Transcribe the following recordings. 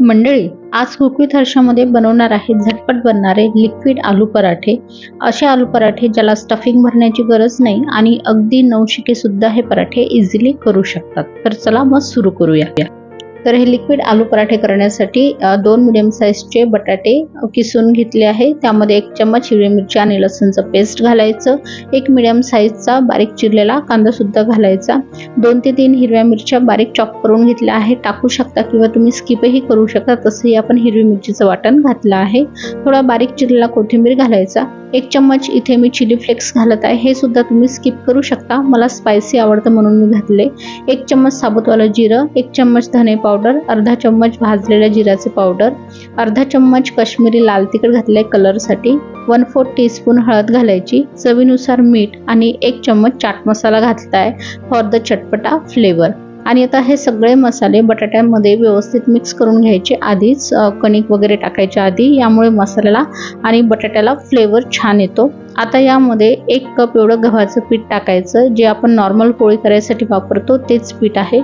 मंडळी आज कुकवीत हर्षामध्ये बनवणार आहे झटपट बनणारे लिक्विड आलू पराठे. असे आलू पराठे ज्याला स्टफिंग भरण्याची गरज नाही आणि अगदी नवशिके सुद्धा हे पराठे इझिली करू शकतात. तर चला मग सुरू करूया. तर हे लिक्विड आलू पराठे करण्यासाठी दोन मिडियम साईजचे बटाटे किसून घेतले आहे. त्यामध्ये एक चम्मच हिरवी मिरची आणि लसूणचं पेस्ट घालायचं. एक मिडियम साईजचा बारीक चिरलेला कांदासुद्धा घालायचा. दोन ते तीन हिरव्या मिरच्या बारीक चॉप करून घेतल्या आहे. टाकू शकता किंवा तुम्ही स्किपही करू शकता. तसंही आपण हिरवी मिरचीचं वाटण घातलं आहे. थोडा बारीक चिरलेला कोथिंबीर घालायचा. एक चम्मच इथे मी चिली फ्लेक्स घालत आहे. हे सुद्धा तुम्ही स्किप करू शकता. मला स्पायसी आवडतं म्हणून मी घातले. एक चम्मच साबुतवालं जिरं एक चम्मच धने पावडर अर्धा चम्मच भाजलेल्या जिऱ्याचे पावडर अर्धा चम्मच काश्मीरी लाल तिखट घातले कलरसाठी वन फोर्थ टीस्पून हळद घालायची चवीनुसार मीठ आणि एक चम्मच चाट मसाला घातला आहे फॉर द चटपटा फ्लेवर आणि आता हे सगळे मसाले बटाट्यामध्ये व्यवस्थित मिक्स करून घ्यायचे. आधीच कणिक वगैरे टाकायच्या आधी यामुळे मसाल्याला आणि बटाट्याला फ्लेवर छान येतो. आता यामध्ये एक कप एवढं गव्हाचं पीठ टाकायचं. जे आपण नॉर्मल पोळी करायसाठी वापरतो तेच पीठ आहे.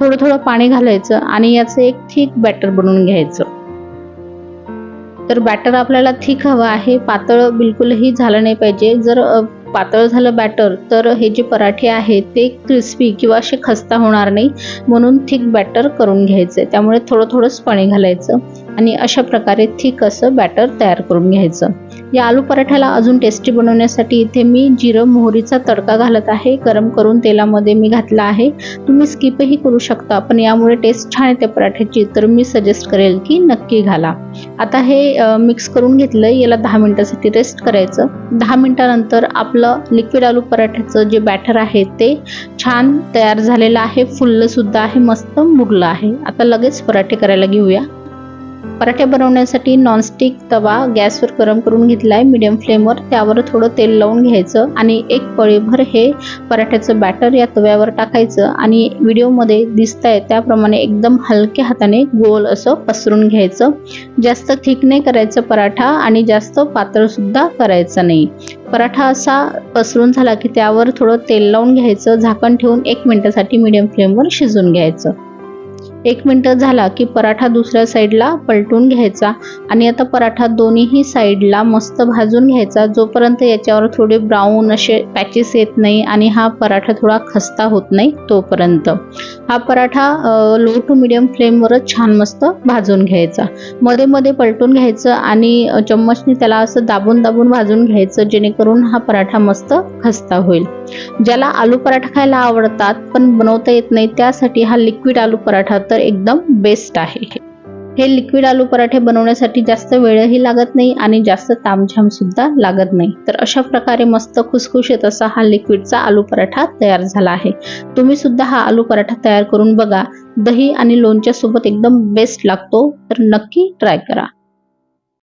थोडं थोडं पाणी घालायचं आणि याचं एक थिक बॅटर बनवून घ्यायचं. तर बॅटर आपल्याला थिक हवं आहे. पातळ बिलकुलही झालं नाही पाहिजे. जर पातळ झालं बॅटर तर हे जे पराठे आहेत ते क्रिस्पी किंवा असे खस्ता होणार नाही म्हणून थिक बॅटर करून घ्यायचं. त्यामुळे थोडं थोडंच पाणी घालायचं आणि अशा प्रकारे थिक असं बॅटर तयार करून घ्यायचं. या आलू पराठ्याला अजून टेस्टी बनवण्यासाठी इथे मी जिरं मोहरीचा तडका घालत आहे. गरम करून तेलामध्ये मी घातला आहे. तुम्ही स्किपही करू शकता पण यामुळे टेस्ट छान येते पराठ्याची. तर मी सजेस्ट करेल की नक्की घाला. आता हे मिक्स करून घेतलं याला दहा मिनटासाठी रेस्ट करायचं. दहा मिनटानंतर आपलं लिक्विड आलू पराठ्याचं जे बॅटर आहे ते छान तयार झालेलं आहे. फुललं सुद्धा आहे मस्त मुरलं आहे. आता लगेच पराठे करायला घेऊया. पराठे बनवण्यासाठी नॉनस्टिक तवा गॅसवर गरम करून घेतला आहे मिडियम फ्लेमवर त्यावर थोडं तेल लावून घ्यायचं आणि एक पळीभर हे पराठ्याचं बॅटर या तव्यावर टाकायचं आणि व्हिडिओमध्ये दिसत आहे त्याप्रमाणे एकदम हलक्या हाताने गोल असं पसरून घ्यायचं. जास्त थिक नाही करायचं पराठा आणि जास्त पातळसुद्धा करायचं नाही. पराठा असा पसरून झाला की त्यावर थोडं तेल लावून घ्यायचं. झाकण ठेवून एक मिनटासाठी मिडियम फ्लेमवर शिजून घ्यायचं. एक मिनटं झाला की पराठा दुसऱ्या साईडला पलटून घ्यायचा आणि आता पराठा दोन्हीही साईडला मस्त भाजून घ्यायचा. जोपर्यंत याच्यावर थोडे ब्राऊन असे पॅचेस येत नाही आणि हा पराठा थोडा खस्ता होत नाही तोपर्यंत. हा पराठा लो टू मिडियम फ्लेमवरच छान मस्त भाजून घ्यायचा. मध्ये मध्ये पलटून घ्यायचं आणि चम्मचने त्याला असं दाबून दाबून भाजून घ्यायचं जेणेकरून हा पराठा मस्त खस्ता होईल. ज्याला आलू पराठा खायला आवडतात पण बनवता येत नाही त्यासाठी हा लिक्विड आलू पराठा तर एकदम बेस्ट आहे. हे लिक्विड आलू पराठे बनवण्यासाठी जास्त वेळही लागत नाही आणि जास्त तामझाम सुद्धा लागत नाही. तर अशा प्रकारे मस्त खुसखुशीत असा हा लिक्विडचा आलू पराठा तयार झाला आहे. तुम्ही सुद्धा हा आलू पराठा तयार करून बघा. दही आणि लोणच्या सोबत एकदम बेस्ट लागतो. तर नक्की ट्राय करा.